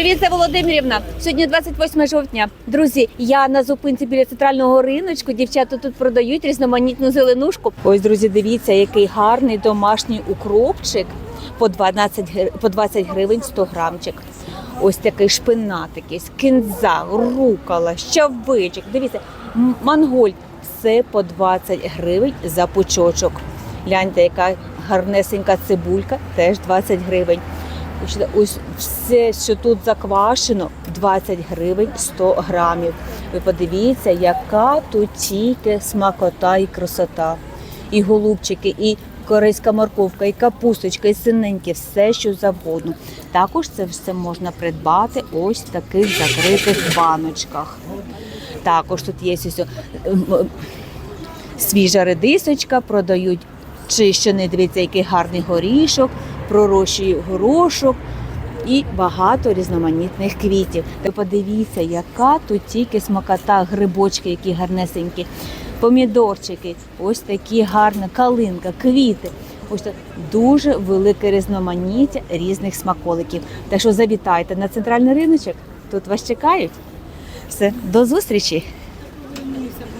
Привіт, це Володимирівна. Сьогодні 28 жовтня. Друзі, я на зупинці біля центрального риночку. Дівчата тут продають різноманітну зеленушку. Ось, друзі, дивіться, який гарний домашній укропчик по 12, по 20 гривень 100 грамчик. Ось такий шпинат якийсь, кінза, рукола, щавичок. Дивіться, мангольд. Все по 20 гривень за пучочок. Гляньте, яка гарнесенька цибулька, теж 20 гривень. Ось- все, що тут заквашено, 20 гривень 100 грамів. Ви подивіться, яка тут тільки смакота і красота. І голубчики, і корейська морковка, і капусточка, і синеньке, все, що завгодно. Також це все можна придбати ось в таких закритих баночках. Також тут є ось, свіжа редисочка, продають чищений, дивіться, який гарний горішок, пророщує горошок і багато різноманітних квітів. Та подивіться, яка тут тільки смакота, грибочки, які гарнесенькі, помідорчики, ось такі гарні, калинка, квіти. Ось так дуже велике різноманіття різних смаколиків. Так що завітайте на центральний риночок, тут вас чекають. Все, до зустрічі!